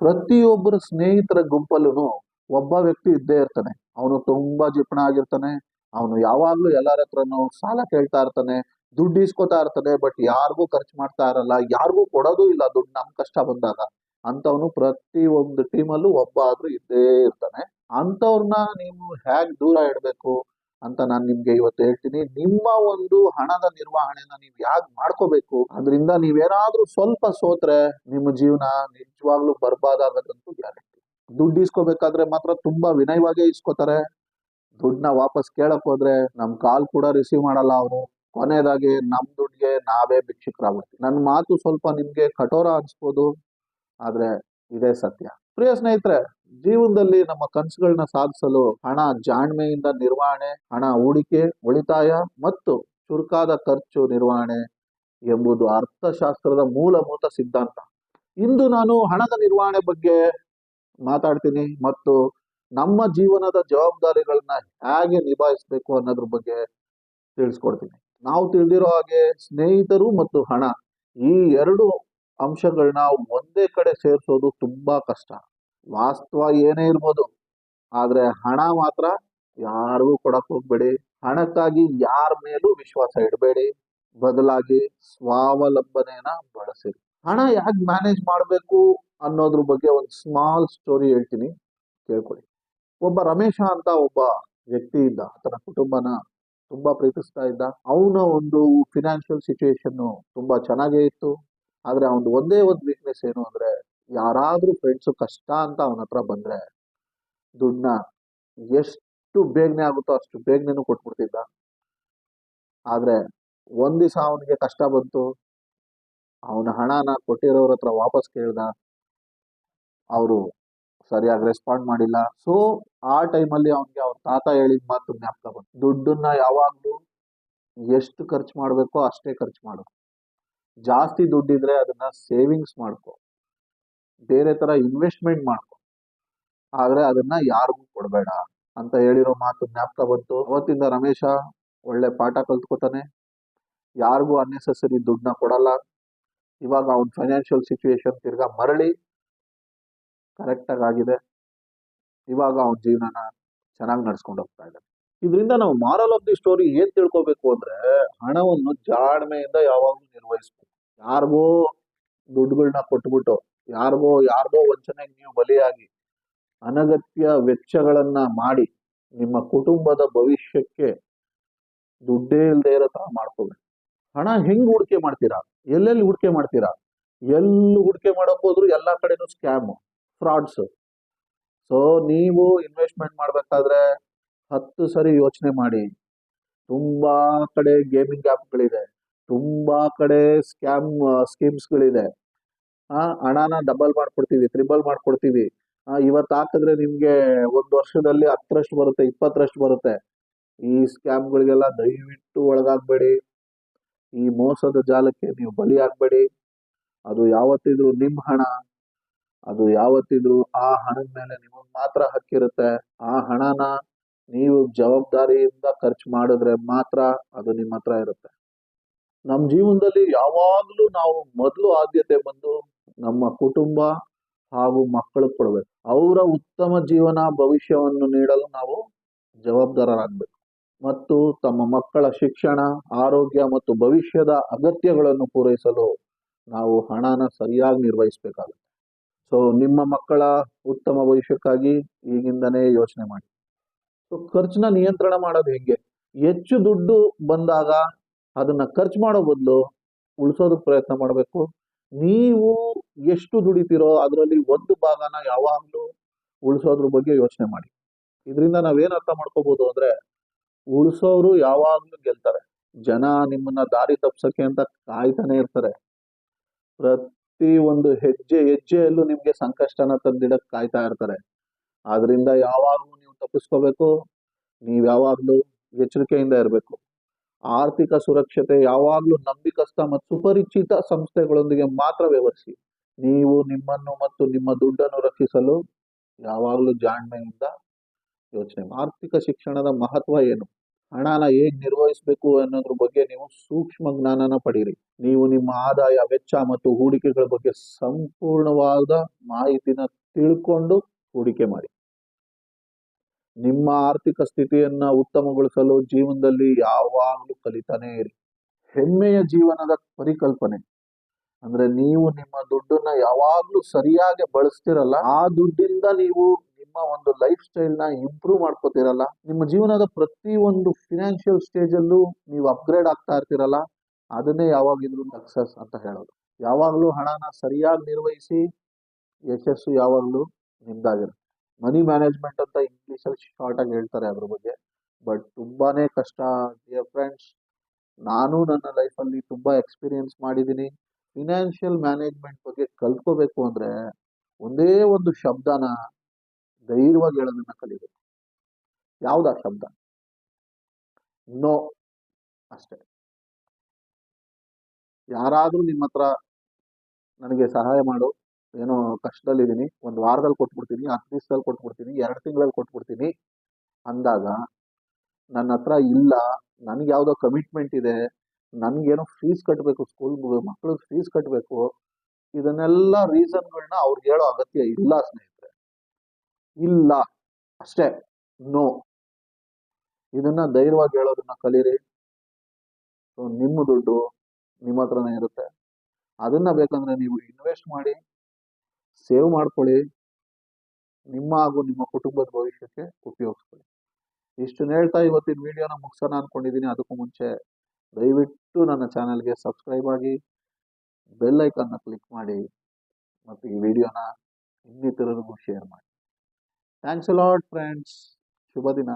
ಪ್ರತಿಯೊಬ್ಬರ ಸ್ನೇಹಿತರ ಗುಂಪಲ್ಲೂ ಒಬ್ಬ ವ್ಯಕ್ತಿ ಇದ್ದೇ ಇರ್ತಾನೆ. ಅವನು ತುಂಬಾ ಜಿಪಣ ಆಗಿರ್ತಾನೆ. ಅವನು ಯಾವಾಗ್ಲೂ ಎಲ್ಲರ ಹತ್ರನು ಸಾಲ ಕೇಳ್ತಾ ಇರ್ತಾನೆ. ದುಡ್ಡು ಇಸ್ಕೊತಾ ಇರ್ತಾನೆ, ಬಟ್ ಯಾರಿಗೂ ಖರ್ಚು ಮಾಡ್ತಾ ಇರಲ್ಲ. ಯಾರಿಗೂ ಕೊಡೋದು ಇಲ್ಲ. ದುಡ್ಡು ನಮ್ ಕಷ್ಟ ಬಂದಾಗ. ಅಂತವನು ಪ್ರತಿ ಒಂದು ಟೀಮಲ್ಲೂ ಒಬ್ಬ ಆದ್ರೂ ಇದ್ದೇ ಇರ್ತಾನೆ. ಅಂತವ್ರನ್ನ ನೀವು ಹೇಗ್ ದೂರ ಇಡಬೇಕು? ಅಂತ ನಾನು ನಿಮ್ಗೆ ಇವತ್ತು ಹೇಳ್ತೀನಿ. ನಿಮ್ಮ ಒಂದು ಹಣದ ನಿರ್ವಹಣೆನ ನೀವು ಯಾಕೆ ಮಾಡ್ಕೋಬೇಕು? ಅದರಿಂದ ನೀವೇನಾದ್ರೂ ಸ್ವಲ್ಪ ಸೋತ್ರೆ ನಿಮ್ಮ ಜೀವನ ನಿಜವಾಗ್ಲೂ ಬರ್ಬಾದಾಗದಂತೂ ಗ್ಯಾರಂಟಿ. ದುಡ್ಡು ಇಸ್ಕೋಬೇಕಾದ್ರೆ ಮಾತ್ರ ತುಂಬಾ ವಿನಯವಾಗೇ ಇಸ್ಕೋತಾರೆ. ದುಡ್ಡನ್ನ ವಾಪಸ್ ಕೇಳಕ್ ಹೋದ್ರೆ ನಮ್ ಕಾಲ್ ಕೂಡ ರಿಸೀವ್ ಮಾಡಲ್ಲ ಅವರು. ಕೊನೆಯದಾಗಿ ನಮ್ ದುಡ್ಡಿಗೆ ನಾವೇ ಭಿಕ್ಷುಕರಾಗ್ಬಿಡ್ತೀವಿ. ನನ್ನ ಮಾತು ಸ್ವಲ್ಪ ನಿಮ್ಗೆ ಕಠೋರ ಅನ್ಸ್ಬೋದು. ಆದ್ರೆ ಇದೇ ಸತ್ಯ. ಪ್ರಿಯ ಸ್ನೇಹಿತರೆ ಜೀವನದಲ್ಲಿ ನಮ್ಮ ಕನಸುಗಳನ್ನ ಸಾಧಿಸಲು ಹಣ ಜಾಣ್ಮೆಯಿಂದ ನಿರ್ವಹಣೆ, ಹಣ ಹೂಡಿಕೆ, ಉಳಿತಾಯ ಮತ್ತು ಚುರುಕಾದ ಖರ್ಚು ನಿರ್ವಹಣೆ ಎಂಬುದು ಅರ್ಥಶಾಸ್ತ್ರದ ಮೂಲಭೂತ ಸಿದ್ಧಾಂತ. ಇಂದು ನಾನು ಹಣದ ನಿರ್ವಹಣೆ ಬಗ್ಗೆ ಮಾತಾಡ್ತೀನಿ ಮತ್ತು ನಮ್ಮ ಜೀವನದ ಜವಾಬ್ದಾರಿಗಳನ್ನ ಹೇಗೆ ನಿಭಾಯಿಸಬೇಕು ಅನ್ನೋದ್ರ ಬಗ್ಗೆ ತಿಳಿಸ್ಕೊಡ್ತೀನಿ. ನಾವು ತಿಳಿದಿರೋ ಹಾಗೆ ಸ್ನೇಹಿತರು ಮತ್ತು ಹಣ ಈ ಎರಡು ಅಂಶಗಳನ್ನ ಒಂದೇ ಕಡೆ ಸೇರಿಸೋದು ತುಂಬಾ ಕಷ್ಟ. ವಾಸ್ತವ ಏನೇ ಇರ್ಬೋದು, ಆದ್ರೆ ಹಣ ಮಾತ್ರ ಯಾರಿಗೂ ಕೊಡಕ್ ಹೋಗ್ಬೇಡಿ. ಹಣಕ್ಕಾಗಿ ಯಾರ ಮೇಲೂ ವಿಶ್ವಾಸ ಇಡಬೇಡಿ. ಬದಲಾಗಿ ಸ್ವಾವಲಂಬನೆಯನ್ನ ಬಳಸಿರಿ ಹಣ ಯಾಕೆ ಮ್ಯಾನೇಜ್ ಮಾಡಬೇಕು ಅನ್ನೋದ್ರ ಬಗ್ಗೆ ಒಂದು ಸ್ಮಾಲ್ ಸ್ಟೋರಿ ಹೇಳ್ತೀನಿ, ಕೇಳ್ಕೊಳ್ಳಿ. ಒಬ್ಬ ರಮೇಶ ಅಂತ ಒಬ್ಬ ವ್ಯಕ್ತಿ ಇದ್ದ ಆತನ ಕುಟುಂಬನ ತುಂಬಾ ಪ್ರೀತಿಸ್ತಾ ಇದ್ದ. ಅವನ ಒಂದು ಫಿನಾನ್ಷಿಯಲ್ ಸಿಚುವೇಶನ್ ತುಂಬಾ ಚೆನ್ನಾಗೇ ಇತ್ತು. ಆದ್ರೆ ಅವನ್ ಒಂದೇ ಒಂದು ವೀಕ್ನೆಸ್ ಏನು ಅಂದ್ರೆ ಯಾರಾದ್ರೂ ಫ್ರೆಂಡ್ಸು ಕಷ್ಟ ಅಂತ ಅವನ ಹತ್ರ ಬಂದ್ರೆ ದುಡ್ಡನ್ನ ಎಷ್ಟು ಬೇಗನೆ ಆಗುತ್ತೋ ಅಷ್ಟು ಬೇಗನೆ ಕೊಟ್ಬಿಡ್ತಿದ್ದ. ಆದರೆ ಒಂದ್ ದಿವಸ ಅವನಿಗೆ ಕಷ್ಟ ಬಂತು. ಅವನ ಹಣನ ಕೊಟ್ಟಿರೋರ ಹತ್ರ ವಾಪಸ್ ಕೇಳ್ದ. ಅವರು ಸರಿಯಾಗಿ ರೆಸ್ಪಾಂಡ್ ಮಾಡಿಲ್ಲ. ಸೊ ಆ ಟೈಮಲ್ಲಿ ಅವನಿಗೆ ಅವ್ರ ತಾತ ಹೇಳಿದ ಮಾತು ಜ್ಞಾಪಕ ಬಂತು. ದುಡ್ಡನ್ನ ಯಾವಾಗಲೂ ಎಷ್ಟು ಖರ್ಚು ಮಾಡಬೇಕೋ ಅಷ್ಟೇ ಖರ್ಚು ಮಾಡು. ಜಾಸ್ತಿ ದುಡ್ಡಿದ್ರೆ ಅದನ್ನ ಸೇವಿಂಗ್ಸ್ ಮಾಡ್ಕೊ. ಬೇರೆ ತರ ಇನ್ವೆಸ್ಟ್ಮೆಂಟ್ ಮಾಡ್ಕೊ ಆದ್ರೆ ಅದನ್ನ ಯಾರಿಗೂ ಕೊಡಬೇಡ ಅಂತ ಹೇಳಿರೋ ಮಾತು ಜ್ಞಾಪಕ ಬಂತು. ಅವತ್ತಿಂದ ರಮೇಶ ಒಳ್ಳೆ ಪಾಠ ಕಲ್ತ್ಕೋತಾನೆ. ಯಾರಿಗೂ ಅನ್ನೆಸೆಸರಿ ದುಡ್ಡನ್ನ ಕೊಡಲ್ಲ. ಇವಾಗ ಅವ್ನ ಫೈನಾನ್ಷಿಯಲ್ ಸಿಚುವೇಶನ್ ತಿರ್ಗಾ ಮರಳಿ ಕರೆಕ್ಟಾಗಿ ಆಗಿದೆ. ಇವಾಗ ಅವನ ಜೀವನನ ಚೆನ್ನಾಗಿ ನಡ್ಸ್ಕೊಂಡು ಹೋಗ್ತಾ ಇದ್ದಾನೆ ಇದರಿಂದ ನಾವು ಮಾರಲ್ ಆಫ್ ದಿ ಸ್ಟೋರಿ ಏನ್ ತಿಳ್ಕೊಬೇಕು ಅಂದ್ರೆ ಹಣವನ್ನು ಜಾಣ್ಮೆಯಿಂದ ಯಾವಾಗಲೂ ನಿರ್ವಹಿಸ್ಬೇಕು. ಯಾರಿಗೋ ದುಡ್ಡುಗಳನ್ನ ಕೊಟ್ಬಿಟ್ಟು ಯಾರಿಗೋ ಯಾರ್ದೋ ವಂಚನೆಗೆ ನೀವು ಬಲಿಯಾಗಿ ಅನಗತ್ಯ ವೆಚ್ಚಗಳನ್ನ ಮಾಡಿ ನಿಮ್ಮ ಕುಟುಂಬದ ಭವಿಷ್ಯಕ್ಕೆ ದುಡ್ಡೇ ಇಲ್ಲದೆ ಇರೋ ತರ ಮಾಡ್ಕೋಬೇಕು ಹಣ ಹೆಂಗ್ ಹೂಡಿಕೆ ಮಾಡ್ತೀರಾ? ಎಲ್ಲೆಲ್ಲಿ ಹೂಡಿಕೆ ಮಾಡ್ತೀರಾ? ಎಲ್ಲಿ ಹೂಡಿಕೆ ಮಾಡಕ್ ಎಲ್ಲಾ ಕಡೆನೂ ಸ್ಕ್ಯಾಮ್, ಫ್ರಾಡ್ಸ್. ಸೊ ನೀವು ಇನ್ವೆಸ್ಟ್ಮೆಂಟ್ ಮಾಡ್ಬೇಕಾದ್ರೆ ಹತ್ತು ಸರಿ ಯೋಚನೆ ಮಾಡಿ. ತುಂಬಾ ಕಡೆ ಗೇಮಿಂಗ್ ಆ್ಯಪ್ಗಳಿದೆ ತುಂಬಾ ಕಡೆ ಸ್ಕ್ಯಾಮ್ ಸ್ಕೀಮ್ಸ್ಗಳಿದೆ. ಆ, ಹಣನ ಡಬಲ್ ಮಾಡ್ಕೊಡ್ತೀವಿ ತ್ರಿಬಲ್ ಮಾಡ್ಕೊಡ್ತೀವಿ. ಇವತ್ತು ಹಾಕಿದ್ರೆ ನಿಮಗೆ ಒಂದು ವರ್ಷದಲ್ಲಿ ಹತ್ತರಷ್ಟು ಬರುತ್ತೆ, ಇಪ್ಪತ್ತರಷ್ಟು ಬರುತ್ತೆ. ಈ ಸ್ಕ್ಯಾಮ್ಗಳಿಗೆಲ್ಲ ದಯವಿಟ್ಟು ಒಳಗಾಗ್ಬೇಡಿ. ಈ ಮೋಸದ ಜಾಲಕ್ಕೆ ನೀವು ಬಲಿ ಆಗಬೇಡಿ ಅದು ಯಾವತ್ತಿದ್ರು ನಿಮ್ಮ ಹಣ. ಅದು ಯಾವತ್ತಿದ್ರು ಆ ಹಣದ ಮೇಲೆ ನಿಮಗೆ ಮಾತ್ರ ಹಕ್ಕಿರುತ್ತೆ ಆ ಹಣನ ನೀವು ಜವಾಬ್ದಾರಿಯಿಂದ ಖರ್ಚು ಮಾಡಿದ್ರೆ ಮಾತ್ರ ಅದು ನಿಮ್ಮ ಹತ್ರ ಇರುತ್ತೆ. ನಮ್ಮ ಜೀವನದಲ್ಲಿ ಯಾವಾಗಲೂ ನಾವು ಮೊದಲು ಆದ್ಯತೆ ಬಂದು ನಮ್ಮ ಕುಟುಂಬ ಹಾಗೂ ಮಕ್ಕಳು ಕೊಡಬೇಕು. ಅವರ ಉತ್ತಮ ಜೀವನ, ಭವಿಷ್ಯವನ್ನು ನೀಡಲು ನಾವು ಜವಾಬ್ದಾರರಾಗಬೇಕು. ಮತ್ತು ತಮ್ಮ ಮಕ್ಕಳ ಶಿಕ್ಷಣ, ಆರೋಗ್ಯ ಮತ್ತು ಭವಿಷ್ಯದ ಅಗತ್ಯಗಳನ್ನು ಪೂರೈಸಲು ನಾವು ಹಣನ ಸರಿಯಾಗಿ ನಿರ್ವಹಿಸಬೇಕಾಗುತ್ತೆ. ಸೊ ನಿಮ್ಮ ಮಕ್ಕಳ ಉತ್ತಮ ಭವಿಷ್ಯಕ್ಕಾಗಿ ಈಗಿಂದನೇ ಯೋಚನೆ ಮಾಡಿ. ಸೊ ಖರ್ಚನ್ನ ನಿಯಂತ್ರಣ ಮಾಡೋದು ಹೆಂಗೆ? ಹೆಚ್ಚು ದುಡ್ಡು ಬಂದಾಗ ಅದನ್ನ ಖರ್ಚು ಮಾಡೋ ಬದಲು ಉಳಿಸೋದಕ್ಕೆ ಪ್ರಯತ್ನ ಮಾಡಬೇಕು. ನೀವು ಎಷ್ಟು ದುಡಿತೀರೋ ಅದರಲ್ಲಿ ಒಂದು ಭಾಗನ ಯಾವಾಗಲೂ ಉಳಿಸೋದ್ರ ಬಗ್ಗೆ ಯೋಚನೆ ಮಾಡಿ. ಇದರಿಂದ ನಾವೇನು ಅರ್ಥ ಮಾಡ್ಕೋಬಹುದು ಅಂದ್ರೆ ಉಳಿಸೋರು ಯಾವಾಗಲೂ ಗೆಲ್ತಾರೆ. ಜನ ನಿಮ್ಮನ್ನ ದಾರಿ ತಪ್ಸಕ್ಕೆ ಅಂತ ಕಾಯ್ತಾನೆ ಇರ್ತಾರೆ. ಪ್ರತಿ ಒಂದು ಹೆಜ್ಜೆ ಹೆಜ್ಜೆಯಲ್ಲೂ ನಿಮಗೆ ಸಂಕಷ್ಟನ ತಂದಿಡಕ್ಕೆ ಕಾಯ್ತಾ ಇರ್ತಾರೆ. ಆದ್ರಿಂದ ಯಾವಾಗಲೂ ನೀವು ತಪ್ಪಿಸ್ಕೋಬೇಕು. ನೀವು ಯಾವಾಗಲೂ ಎಚ್ಚರಿಕೆಯಿಂದ ಇರಬೇಕು. ಆರ್ಥಿಕ ಸುರಕ್ಷತೆ ಯಾವಾಗಲೂ ನಂಬಿಕಸ್ಥ ಮತ್ತು ಸುಪರಿಚಿತ ಸಂಸ್ಥೆಗಳೊಂದಿಗೆ ಮಾತ್ರ ವ್ಯವಹರಿಸಿ. ನೀವು ನಿಮ್ಮನ್ನು ಮತ್ತು ನಿಮ್ಮ ದುಡ್ಡನ್ನು ರಕ್ಷಿಸಲು ಯಾವಾಗಲೂ ಜಾಣ್ಮೆಯಿಂದ ಯೋಚನೆ. ಆರ್ಥಿಕ ಶಿಕ್ಷಣದ ಮಹತ್ವ ಏನು? ಹಣನ ಹೇಗೆ ನಿರ್ವಹಿಸಬೇಕು ಅನ್ನೋದ್ರ ಬಗ್ಗೆ ನೀವು ಸೂಕ್ಷ್ಮ ಜ್ಞಾನನ ಪಡೀರಿ. ನೀವು ನಿಮ್ಮ ಆದಾಯ, ವೆಚ್ಚ ಮತ್ತು ಹೂಡಿಕೆಗಳ ಬಗ್ಗೆ ಸಂಪೂರ್ಣವಾದ ಮಾಹಿತಿನ ತಿಳ್ಕೊಂಡು ಹೂಡಿಕೆ ಮಾಡಿ. ನಿಮ್ಮ ಆರ್ಥಿಕ ಸ್ಥಿತಿಯನ್ನ ಉತ್ತಮಗೊಳಿಸಲು ಜೀವನದಲ್ಲಿ ಯಾವಾಗಲೂ ಕಲಿತಾನೇ ಇರಿ. ಹೆಮ್ಮೆಯ ಜೀವನದ ಪರಿಕಲ್ಪನೆ. ಅಂದ್ರೆ ನೀವು ನಿಮ್ಮ ದುಡ್ಡನ್ನ ಯಾವಾಗ್ಲೂ ಸರಿಯಾಗಿ ಬಳಸ್ತಿರಲ್ಲ, ಆ ದುಡ್ಡಿಂದ ನೀವು ನಿಮ್ಮ ಒಂದು ಲೈಫ್ ಸ್ಟೈಲ್ನ ಇಂಪ್ರೂವ್ ಮಾಡ್ಕೋತಿರಲ್ಲ. ನಿಮ್ಮ ಜೀವನದ ಪ್ರತಿ ಒಂದು ಫಿನಾನ್ಷಿಯಲ್ ಸ್ಟೇಜ್ ಅಲ್ಲೂ ನೀವು ಅಪ್ಗ್ರೇಡ್ ಆಗ್ತಾ ಇರ್ತಿರಲ್ಲ. ಅದನ್ನೇ ಯಾವಾಗಿದ್ರು ಸಕ್ಸಸ್ ಅಂತ ಹೇಳೋದು. ಯಾವಾಗಲೂ ಹಣನ ಸರಿಯಾಗಿ ನಿರ್ವಹಿಸಿ, ಯಶಸ್ಸು ಯಾವಾಗಲೂ ನಿಮ್ದಾಗಿರುತ್ತೆ. ಮನಿ ಮ್ಯಾನೇಜ್ಮೆಂಟ್ ಅಂತ ಇಂಗ್ಲೀಷಲ್ಲಿ ಶಾರ್ಟ್ ಆಗಿ ಹೇಳ್ತಾರೆ ಅದ್ರ ಬಗ್ಗೆ. ಬಟ್ ತುಂಬಾನೇ ಕಷ್ಟ ಡಿಯರ್ ಫ್ರೆಂಡ್ಸ್ ನಾನು ನನ್ನ ಲೈಫಲ್ಲಿ ತುಂಬಾ ಎಕ್ಸ್ಪೀರಿಯನ್ಸ್ ಮಾಡಿದ್ದೀನಿ. ಫಿನಾನ್ಷಿಯಲ್ ಮ್ಯಾನೇಜ್ಮೆಂಟ್ ಬಗ್ಗೆ ಕಲ್ತ್ಕೋಬೇಕು ಅಂದ್ರೆ ಒಂದೇ ಒಂದು ಶಬ್ದನ ಧೈರ್ಯವಾಗಿ ಹೇಳೋದನ್ನ ಕಲಿಬೇಕು. ಯಾವ್ದಾ ಶಬ್ದ? ನೋ ಅಷ್ಟೇ. ಯಾರಾದರೂ ನಿಮ್ಮ ಹತ್ರ ನನಗೆ ಸಹಾಯ ಮಾಡು. ಏನೋ ಕಷ್ಟದಲ್ಲಿದ್ದೀನಿ. ಒಂದು ವಾರದಲ್ಲಿ ಕೊಟ್ಬಿಡ್ತೀನಿ, ಹತ್ತು ದಿವಸದಲ್ಲಿ ಕೊಟ್ಬಿಡ್ತೀನಿ, ಎರಡು ತಿಂಗಳಲ್ಲಿ ಕೊಟ್ಬಿಡ್ತೀನಿ ಅಂದಾಗ ನನ್ನ ಹತ್ರ ಇಲ್ಲ, ನನಗೆ ಯಾವುದೋ ಕಮಿಟ್ಮೆಂಟ್ ಇದೆ, ನನಗೇನೋ ಫೀಸ್ ಕಟ್ಟಬೇಕು ಸ್ಕೂಲ್ ಮಕ್ಳಿಗೆ ಫೀಸ್ ಕಟ್ಟಬೇಕು ಇದನ್ನೆಲ್ಲ ರೀಸನ್ಗಳನ್ನ ಅವ್ರಿಗೆ ಹೇಳೋ ಅಗತ್ಯ ಇಲ್ಲ ಸ್ನೇಹಿತರೆ. ಇಲ್ಲ ಅಷ್ಟೇ ನೋ ಇದನ್ನ ಧೈರ್ಯವಾಗಿ ಹೇಳೋದನ್ನ ಕಲೀರಿ. ನಿಮ್ಮ ದುಡ್ಡು ನಿಮ್ಮ ಹತ್ರನೇ ಇರುತ್ತೆ. ಅದನ್ನ ಬೇಕಂದ್ರೆ ನೀವು ಇನ್ವೆಸ್ಟ್ ಮಾಡಿ. ಸೇವ್ ಮಾಡ್ಕೊಳ್ಳಿ. ನಿಮ್ಮ ಹಾಗೂ ನಿಮ್ಮ ಕುಟುಂಬದ ಭವಿಷ್ಯಕ್ಕೆ ಉಪಯೋಗಿಸ್ಕೊಳ್ಳಿ. ಇಷ್ಟು ಹೇಳ್ತಾ ಇವತ್ತಿನ ವಿಡಿಯೋನ ಮುಗಿಸೋಣ ಅನ್ಕೊಂಡಿದ್ದೀನಿ ಅದಕ್ಕೂ ಮುಂಚೆ ದಯವಿಟ್ಟು ನನ್ನ ಚಾನಲ್ಗೆ ಸಬ್ಸ್ಕ್ರೈಬ್ ಆಗಿ ಬೆಲ್ ಐಕನ್ನ ಕ್ಲಿಕ್ ಮಾಡಿ ಮತ್ತು ಈ ವಿಡಿಯೋನ ಇನ್ನಿತರರಿಗೂ ಶೇರ್ ಮಾಡಿ. Thanks lot friends. ಶುಭ ದಿನ.